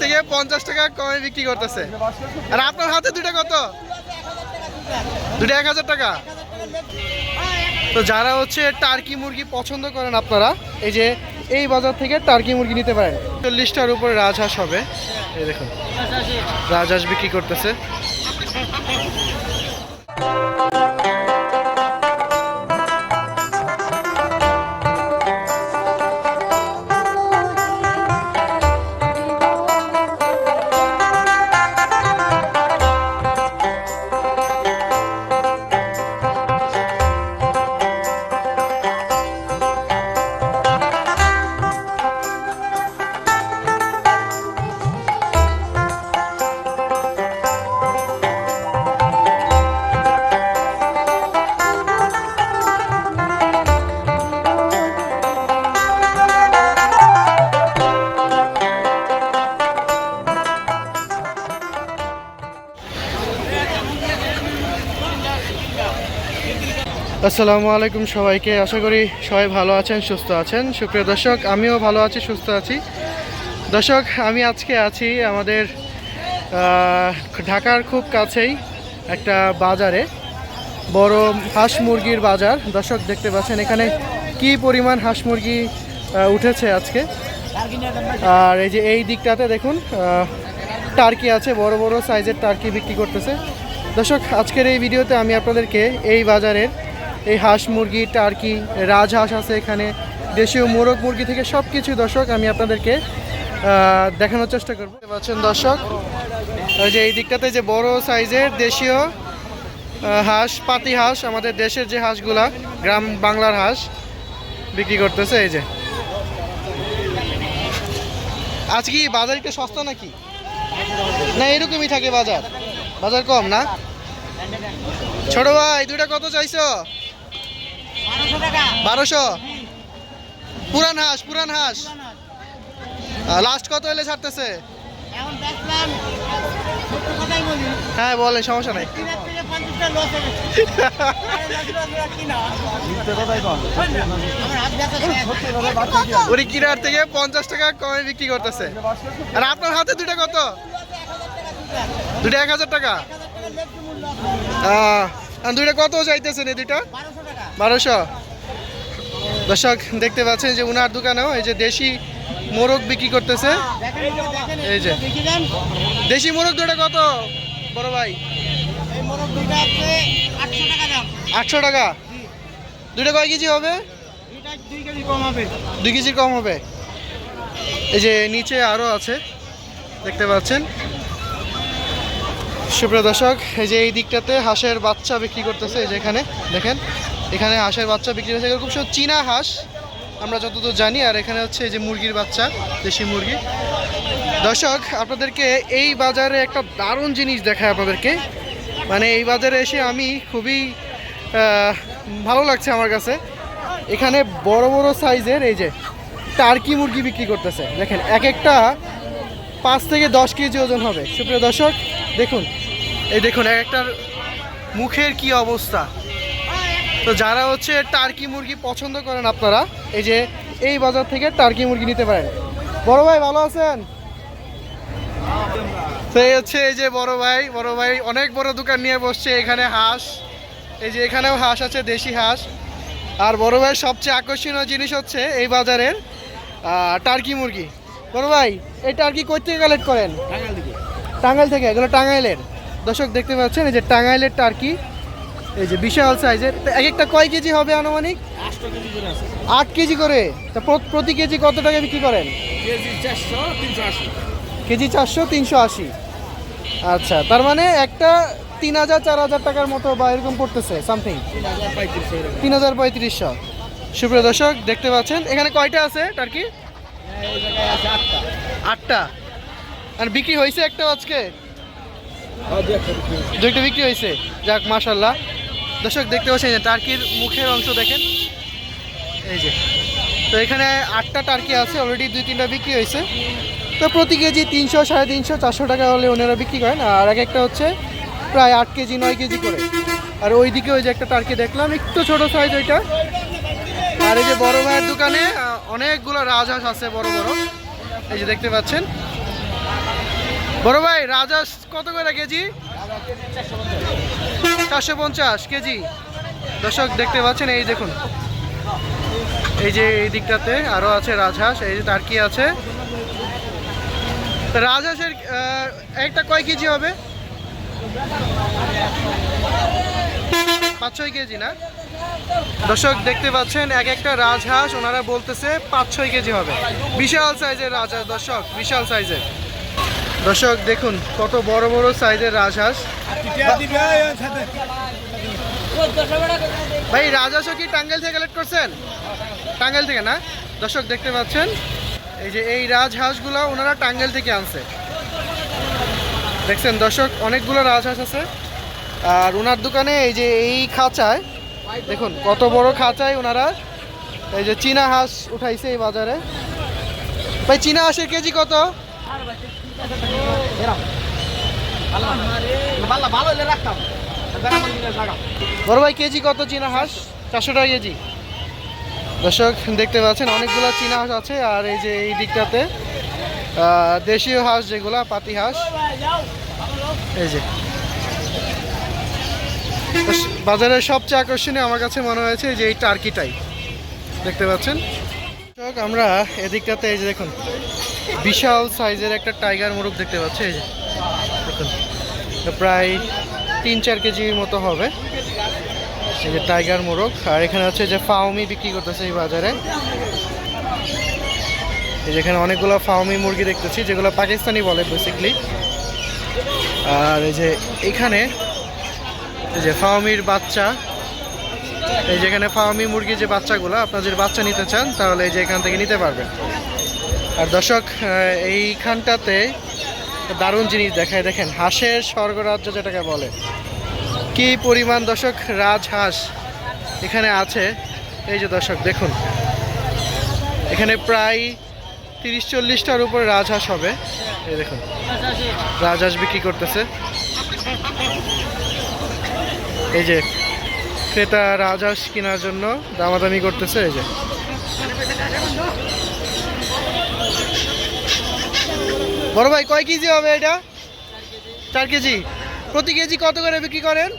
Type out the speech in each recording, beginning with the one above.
থেকে পঞ্চাশ টাকা কমে বিক্রি করতেছে। আর আপনার হাতে কত? দুটা এক হাজার টাকা। তো যারা হচ্ছে টার্কি মুরগি পছন্দ করেন আপনারা, এই যে এই বাজার থেকে টার্কি মুরগি নিতে পারেন। চল্লিশটার উপরে রাজহাঁস হবে। দেখুন, রাজহাঁস বিক্রি করতেছে। আসসালামু আলাইকুম সবাইকে। আশা করি সবাই ভালো আছেন, সুস্থ আছেন। সুপ্রিয় দর্শক, আমিও ভালো আছি, সুস্থ আছি। দর্শক, আমি আজকে আছি আমাদের ঢাকার খুব কাছেই একটা বাজারে, বড় হাঁস মুরগির বাজার। দর্শক, দেখতে পাচ্ছেন এখানে কি পরিমাণ হাঁস মুরগি উঠেছে আজকে। আর এই যে এই দিকটাতে দেখুন টার্কি আছে, বড় বড় সাইজের টার্কি বিক্রি করতেছে। দর্শক, আজকের এই ভিডিওতে আমি আপনাদেরকে এই বাজারের এই হাঁস মুরগি, টার্কি, রাজহাঁস আছে এখানে, দেশীয় মোরগ মুরগি থেকে সব কিছু দর্শক, আমি আপনাদেরকে দেখানোর চেষ্টা করব। পাচ্ছেন দর্শক ওই যে এই দিকটাতে যে বড় সাইজের দেশীয় হাঁস, পাতি হাঁস, আমাদের দেশের যে হাঁসগুলা, গ্রাম বাংলার হাঁস, বিক্রি করতেছে, এই যে। আজকে কি বাজার একটু সস্তা নাকি? না, এরকমই থাকে বাজার। বাজার কম না? ছোট ভাই, দুইটা কত চাইছো? বারোশো পুরান হাঁস পুরান হাঁস। লাস্ট কত হলে ছাড়তেছে? হ্যাঁ বলে সমস্যা নাই। উনি কিনার থেকে পঞ্চাশ টাকা কমে বিক্রি করতেছে। আর আপনার হাতে দুটা কত? দুটা এক হাজার টাকা। দুইটা কত চাইতেছেন এই দুইটা? বারোশো। দর্শক, দেখতে পাচ্ছেন যে উনার দোকানেও এই যে দেশি মোরগ বিক্রি করতেছে। এই যে। দেশি মোরগ দুইটা কত, বড় ভাই? আটশো টাকা। দুইটা কয় কেজি হবে? দুই কেজি কম হবে। এই যে নিচে আরও আছে, দেখতে পাচ্ছেন। সুপ্রিয় দর্শক, এই যে এই দিকটাতে হাঁসের বাচ্চা বিক্রি করতেছে, এই যে এখানে, দেখেন। এখানে হাঁসের বাচ্চা বিক্রি হয়েছে। খুব সব চীনা হাঁস, আমরা যতদূর জানি। আর এখানে হচ্ছে এই যে মুরগির বাচ্চা, দেশি মুরগি। দর্শক, আপনাদেরকে এই বাজারে একটা দারুণ জিনিস দেখায় আপনাদেরকে। মানে এই বাজারে এসে আমি খুবই ভালো লাগছে আমার কাছে। এখানে বড় বড় সাইজের এই যে টার্কি মুরগি বিক্রি করতেছে। দেখেন এক একটা পাঁচ থেকে দশ কেজি ওজন হবে। সুপ্রিয় দর্শক, দেখুন। এই দেখুন এক একটার মুখের কি অবস্থা। তো যারা হচ্ছে টার্কি মুরগি পছন্দ করেন আপনারা এই যে এই বাজার থেকে টার্কি মুরগি নিতে পারেন। বড় ভাই ভালো আছেন? এই হচ্ছে এই যে বড় ভাই বড় ভাই অনেক বড় দোকান নিয়ে বসছে এখানে হাঁস এই যে এখানেও হাঁস আছে দেশি হাঁস। আর বড় ভাইয়ের সবচেয়ে আকর্ষণীয় জিনিস হচ্ছে এই বাজারের টার্কি মুরগি। বড় ভাই এই টার্কি কই থেকে কালেক্ট করেন? টাঙ্গাইল থেকে এগুলো টাঙ্গাইলের। দর্শক দেখতে পাচ্ছেন এই যে টাঙ্গাইলের টার্কি। এই যে বিশাল সাইজের। এক একটা কয় কেজি হবে আনুমানিক? আট কেজি করে? তা প্রতি কেজি কত টাকা বিক্রি করেন? কেজি চারশো তিনশো আশি। আচ্ছা তার মানে একটা তিন হাজার চার হাজার টাকার মতো বা এরকম পড়তেছে সামথিং তিন হাজার পঁয়ত্রিশশো সুপ্রিয় দর্শক দেখতে পাচ্ছেন এখানে কয়টা আছে টার্কি? আটটা। আর বিক্রি হয়েছে একটা আজকে? দুইটা বিক্রি হয়েছে। যাক মাশাল্লাহ। দর্শক দেখতে পাচ্ছেন যে টার্কির মুখের অংশ দেখেন। এই যে। তো এখানে আটটা টার্কি আছে অলরেডি দুই, তিনটা বিক্রি হয়েছে। তো প্রতি কেজি তিনশো, সাড়ে তিনশো, চারশো টাকা হলে ওনারা বিক্রি করেন। আর এক একটা হচ্ছে প্রায় আট কেজি, নয় কেজি করে। আর ওইদিকে ওই যে একটা টার্কি দেখলাম, একটু ছোট সাইজ ওইটা। আর এই যে বড় ভাইয়ের দোকানে অনেকগুলো রাজহাঁস আছে, বড় বড়। এই যে দেখতে পাচ্ছেন। বড় ভাই, রাজহাঁস কত করে কেজি? চারশো পঞ্চাশ কেজি। দর্শক, দেখতে পাচ্ছেন, এই দেখুন। এই যে এই দিকটাতে আরও আছে রাজহাঁস, এই যে টার্কি আছে? তা রাজহাঁসের একটা কয় কেজি হবে? পাঁচ ছয় কেজি না? দর্শক, দেখতে পাচ্ছেন, এক একটা রাজহাঁস, ওনারা বলতেছে পাঁচ ছয় কেজি হবে। বিশাল সাইজের রাজহাঁস, দর্শক, বিশাল সাইজের। দর্শক, দেখুন, কত বড় বড় সাইজের রাজহাঁস। ভাই রাজহাঁসও কি টাঙ্গাইল থেকে কালেক্ট করছেন? টাঙ্গাইল থেকে না? দর্শক, দেখতে পাচ্ছেন? এই যে এই রাজহাঁসগুলো, ওনারা টাঙ্গাইল থেকে আনছে। দেখছেন দর্শক, অনেকগুলো রাজহাঁস আছে। আর ওনার দোকানে এই যে এই খাঁচায়, দেখুন, কত বড় খাঁচায় ওনারা এই যে চীনা হাঁস উঠাইছে এই বাজারে। ভাই, চীনা হাঁসের কেজি কত? বড় ভাই, কেজি কত চীনা হাঁস? চারশো টাকা কেজি। দর্শক, দেখতে পাচ্ছেন, অনেকগুলো চীনা হাঁস আছে। আর এই যে এই দিকটাতে দেশীয় হাঁস যেগুলা, পাতি হাঁস। এই যে। বাজারের সবচেয়ে আকর্ষণীয় আমার কাছে মনে হয়েছে যে এই টার্কিটাই দেখতে পাচ্ছেন? আমরা এদিকটাতে এই যে দেখুন, বিশাল সাইজের একটা টাইগার মোরগ দেখতে পাচ্ছি। এই যে। প্রায় তিন, চার কেজির মতো হবে। এই যে টাইগার মোরগ। আর এখানে হচ্ছে যে ফাউমি বিক্রি করতেছে এই বাজারে। এই যে এখানে অনেকগুলো ফাউমি মুরগি দেখতেছি, যেগুলো পাকিস্তানি বলে বেসিকলি আর এই যে এখানে এই যে ফাউমির বাচ্চা। এই যে এখানে ফাউমি মুরগির যে বাচ্চাগুলো, আপনারা যদি বাচ্চা নিতে চান, তাহলে এই যে এখান থেকে নিতে পারবেন। আর দর্শক এইখানটাতে দারুণ জিনিস দেখায়। দেখেন, হাঁসের স্বর্গরাজ্য যেটাকে বলে। কি পরিমাণ দর্শক, রাজহাঁস এখানে আছে। এই যে দর্শক, দেখুন। এখানে প্রায় তিরিশ চল্লিশটার উপরে রাজহাঁস হবে। এই দেখুন, রাজহাঁস বিক্রি করতেছে। এই যে, ক্রেতা রাজহাঁস কেনার জন্য দামাদামি করতেছে, এই যে। বড় ভাই, কয় কেজি হবে এটা? চার কেজি। প্রতি কেজি কত করে বিক্রি করেন?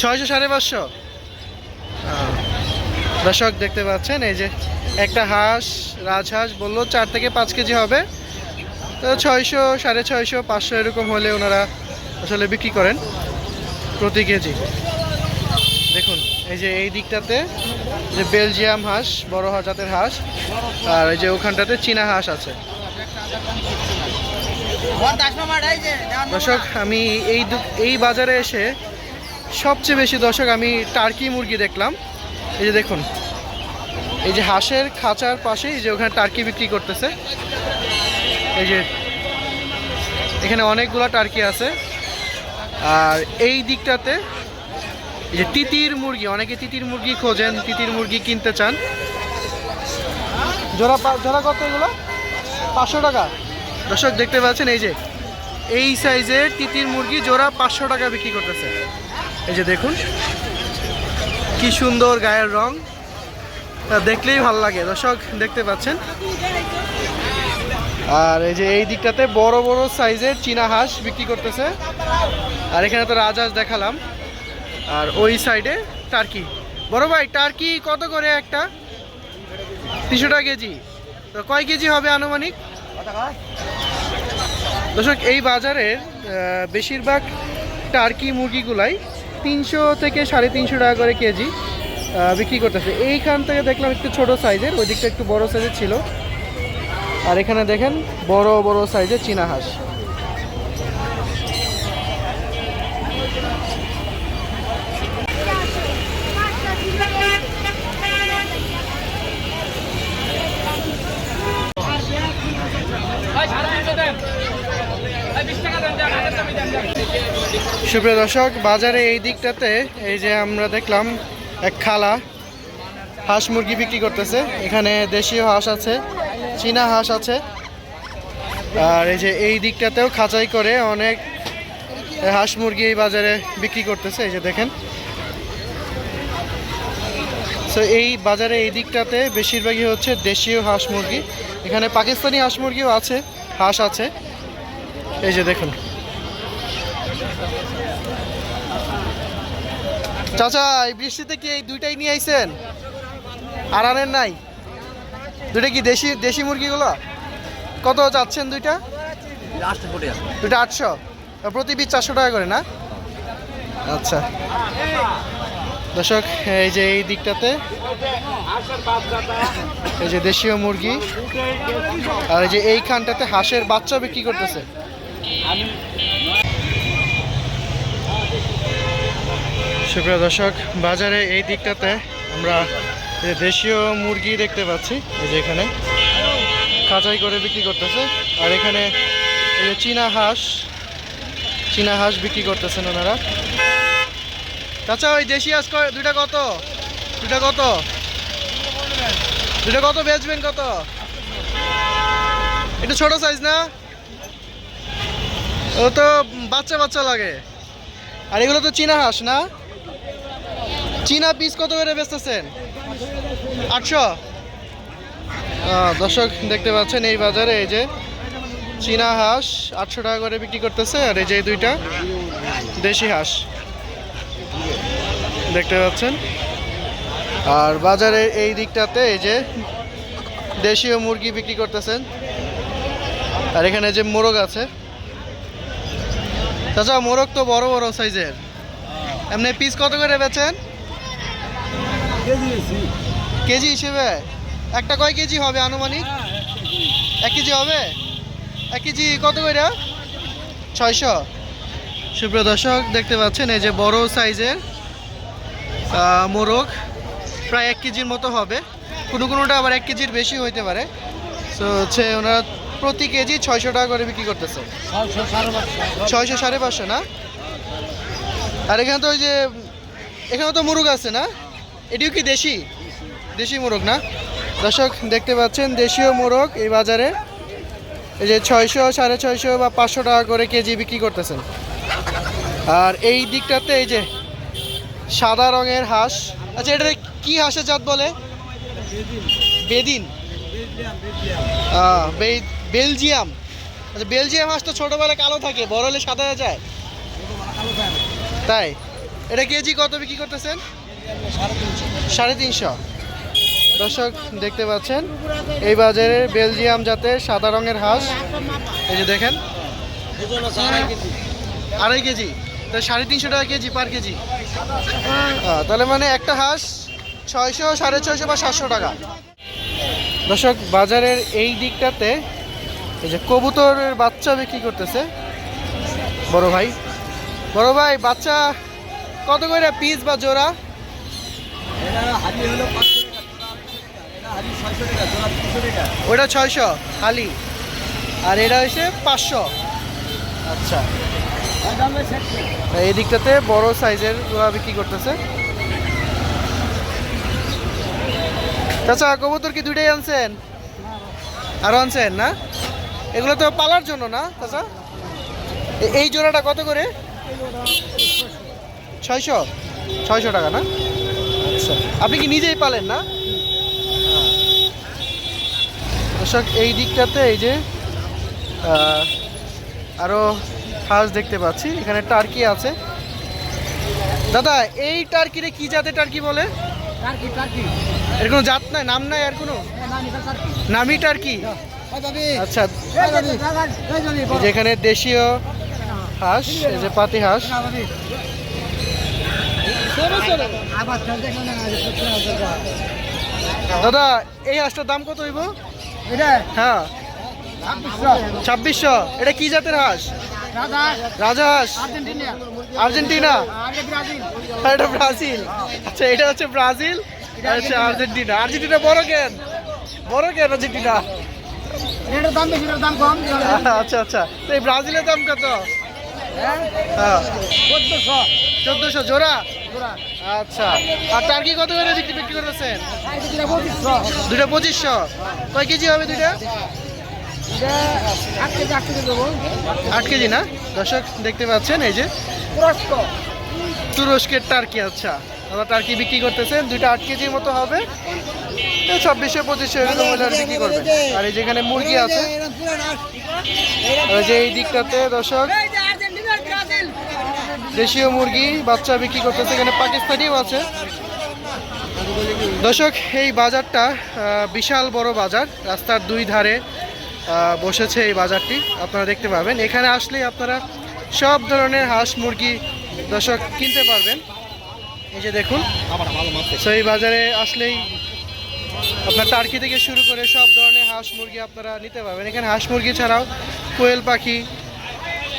ছয়শো সাড়ে পাঁচশো। দর্শক দেখতে পাচ্ছেন, এই যে একটা হাঁস, রাজহাঁস বলল চার থেকে পাঁচ কেজি হবে। তো ছয়শো সাড়ে ছয়শো, পাঁচশো এরকম হলে ওনারা আসলে বিক্রি করেন প্রতি কেজি। দেখুন, এই যে এই দিকটাতে যে বেলজিয়াম হাঁস, বড় জাতের হাঁস, আর এই যে ওখানটাতে চীনা হাঁস আছে। দর্শক, আমি এই এই বাজারে এসে সবচেয়ে বেশি দর্শক আমি টার্কি মুরগি দেখলাম। এই যে দেখুন, এই যে হাঁসের খাঁচার পাশে এই যে ওখানে টার্কি বিক্রি করতেছে। এই যে এখানে অনেকগুলো টার্কি আছে। আর এই দিকটাতে এই যে তিতির মুরগি অনেকে তিতির মুরগি খোঁজেন তিতির মুরগি কিনতে চান। জোড়া জোড়া কত এগুলো? পাঁচশো টাকা। দর্শক দেখতে পাচ্ছেন এই যে এই সাইজের তিতির মুরগি জোড়া পাঁচশো টাকা বিক্রি করতেছে। এই যে দেখুন কি সুন্দর গায়ের রং। তা দেখলেই ভালো লাগে। দর্শক দেখতে পাচ্ছেন। আর এই যে এই দিকটাতে বড় বড় সাইজের চীনা হাঁস বিক্রি করতেছে। আর এখানে তো রাজহাঁস দেখালাম। আর ওই সাইডে টার্কি। বড় ভাই, টার্কি কত করে একটা? তিনশো টাকা কেজি। তো কয় কেজি হবে আনুমানিক? দর্শক, এই বাজারের বেশিরভাগ টার্কি মুরগিগুলাই তিনশো থেকে সাড়ে তিনশো টাকা করে কেজি বিক্রি করতেছে। এইখান থেকে দেখলাম একটু ছোট সাইজের, ওই দিকটা একটু বড় সাইজের ছিল। আর এখানে দেখেন, বড় বড় সাইজের চীনা হাঁস। সুপ্রিয় দর্শক, বাজারে এই দিকটাতে এই যে আমরা দেখলাম এক খালা হাঁস মুরগি বিক্রি করতেছে। এখানে দেশীয় হাঁস আছে, চীনা হাঁস আছে। আর এই যে এই দিকটাতেও খাঁচাই করে অনেক হাঁস মুরগি এই বাজারে বিক্রি করতেছে, এই যে দেখেন। সো এই বাজারে এই দিকটাতে বেশিরভাগই হচ্ছে দেশীয় হাঁস মুরগি। এখানে পাকিস্তানি হাঁস মুরগিও আছে, হাঁস আছে। এই যে দেখুন। চাচা এই বৃষ্টিতে কি এই দুইটাই নিয়ে আইছেন? আর আনেন নাই? দুইটা কি দেশি দেশি মুরগিগুলো? কত চাচ্ছেন দুইটা? দুইটা আটশো। প্রতি পিস চারশো টাকা করে না? আচ্ছা। দর্শক এই যে এই দিকটাতে এই যে দেশীয় মুরগি আর এই যে এইখানটাতে হাঁসের বাচ্চা বিক্রি করতেছে। সুপ্রিয় দর্শক, বাজারে এই দিকটাতে আমরা দেশীয় মুরগি দেখতে পাচ্ছি, এই যে এখানে। খাঁচাই করে বিক্রি করতেছে। আর এখানে এই যে চীনা হাঁস চীনা হাঁস বিক্রি করতেছেন ওনারা। চাচা, ওই দেশি হাঁস দুইটা কত? দুইটা কত? দুইটা কত বেচবেন কত? এটা ছোট সাইজ না? ও তো বাচ্চা বাচ্চা লাগে। আর এগুলো তো চীনা হাঁস না? চীনা পিস কত করে বেচতেছেন? আটশো? দর্শক, দেখতে পাচ্ছেন এই বাজারে এই যে চীনা হাঁস আটশো টাকা করে বিক্রি করতেছে, আর এই যে দুইটা দেশি হাঁস। দেখতে পাচ্ছেন? আর বাজারের এই দিকটাতে এই যে দেশীয় মুরগি বিক্রি করতেছেন। আর এখানে যে মোরগ আছে। তাছাড়া মোরগ তো বড় বড় সাইজের। এমনি পিস কত করে বেচেন? কেজি হিসেবে? একটা কয় কেজি হবে আনুমানিক? এক কেজি। হবে? এক কেজি কত করে ছয়শো। সুপ্রিয় দর্শক দেখতে পাচ্ছেন এই যে বড় সাইজের মোরগ। প্রায় এক কেজির মতো হবে। কোনো কোনোটা আবার এক কেজির বেশি হইতে পারে। তো হচ্ছে ওনারা প্রতি কেজি ছয়শো টাকা করে বিক্রি করতেছে। ছয়শো সাড়ে পাঁচশো। না? আর এখানে তো ওই যে এখানে তো মুরগ আছে না? এটিও কি দেশি? দেশি মোরগ না? দর্শক, দেখতে পাচ্ছেন দেশীয় মোরগ এই বাজারে। এই যে ছয়শো, সাড়ে ছয়শো বা পাঁচশো টাকা করে কেজি বিক্রি করতেছেন। আর এই দিকটাতে এই যে সাদা রঙের হাঁস। আচ্ছা এটা কি হাঁসের জাত বলে? বেদিন। বেলজিয়াম। আচ্ছা বেলজিয়াম হাঁস তো ছোটোবেলায় কালো থাকে, বড় হলে সাদা যায়। তাই? এটা কেজি কত বিক্রি করতেছেন? সাড়ে তিনশো। দর্শক, দেখতে পাচ্ছেন, এই বাজারে বেলজিয়াম জাতের সাদা রঙের হাঁস। এই যে দেখেন, আড়াই কেজি। তা সাড়ে তিনশো টাকা কেজি পার কেজি। তাহলে মানে একটা হাঁস ছয়শো, সাড়ে ছয়শো বা সাতশো টাকা। দর্শক, বাজারের এই দিকটাতে এই যে কবুতরের বাচ্চা বিক্রি করতেছে। বড় ভাই বড় ভাই, বাচ্চা কত করে? পিস বা জোড়া? ওটা ছয়শো হালি আর এটা হচ্ছে পাঁচশো। আচ্ছা। এই দিকটাতে বড় সাইজের বিক্রি করতেছে। চাচা কবুতর কি দুইটাই আনছেন? আরও আনছেন না? এগুলো তো পালার জন্য না চাচা? এই জোড়াটা কত করে? ছয়শো? ছয়শো টাকা না? আচ্ছা আপনি কি নিজেই পালেন না? হ্যাঁ। দর্শক এই দিকটাতে এই যে আহ, আরও হাঁস দেখতে পাচ্ছি এখানে টার্কি আছে। দাদা এই টার্কিরে কি জাতের টার্কি বলে? এর কোনো জাত নাই নাম নাই আর কোনো? নামি টার্কি। আচ্ছা যেখানে দেশীয় হাঁস এই যে পাতি হাঁস। দাদা এই হাঁসটার দাম কত হইব? হ্যাঁ। ছাব্বিশশো। এটা কি জাতের হাঁস? রাজা হাঁস। আর্জেন্টিনা। আর এটা ব্রাজিল। আচ্ছা এটা হচ্ছে ব্রাজিল? আর হচ্ছে আর্জেন্টিনা। আর্জেন্টিনা। বড় কেন? বড় কেন আর্জেন্টিনা? দাম বেশি দাম কম। আচ্ছা আচ্ছা। তো এই ব্রাজিলের দাম কত? হ্যাঁ চোদ্দশো, জোড়া? আচ্ছা। আর টার্কি কত করে বিক্রি করতেছেন? পঁচিশশো। কয় কেজি হবে দুইটা? আট কেজি না? দেখতে পাচ্ছেন এই যে তুরস্ক তুরস্কের টার্কি আচ্ছা। ওরা টার্কি বিক্রি করতেছেন, দুইটা আট কেজির মতো হবে। ছাব্বিশশো, পঁচিশশো এরকম বিক্রি করবেন। আর এই যেখানে মুরগি আছে যে এই দিকটাতে দর্শক দেশীয় মুরগি বাচ্চা বিক্রি করতেছে, এখানে পাকিস্তানিও আছে। দর্শক, এই বাজারটা বিশাল বড় বাজার, রাস্তার দুই ধারে বসেছে এই বাজারটি, আপনারা দেখতে পাবেন। এখানে আসলেই আপনারা সব ধরনের হাঁস মুরগি, দর্শক, কিনতে পারবেন। এই যে দেখুন এই বাজারে আসলেই আপনার টার্কি থেকে শুরু করে সব ধরনের হাঁস মুরগি আপনারা নিতে পারবেন। এখানে হাঁস মুরগি ছাড়াও কোয়েল পাখি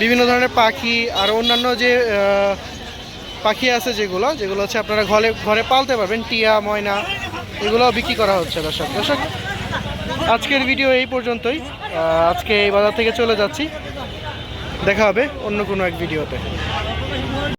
বিভিন্ন ধরনের পাখি আর অন্যান্য যে পাখি আছে যেগুলো যেগুলো হচ্ছে আপনারা ঘরে ঘরে পালতে পারবেন, টিয়া, ময়না এগুলোও বিক্রি করা হচ্ছে দর্শক। দর্শক, আজকের ভিডিও এই পর্যন্তই। আজকে এই বাজার থেকে চলে যাচ্ছি। দেখা হবে অন্য কোনো এক ভিডিওতে।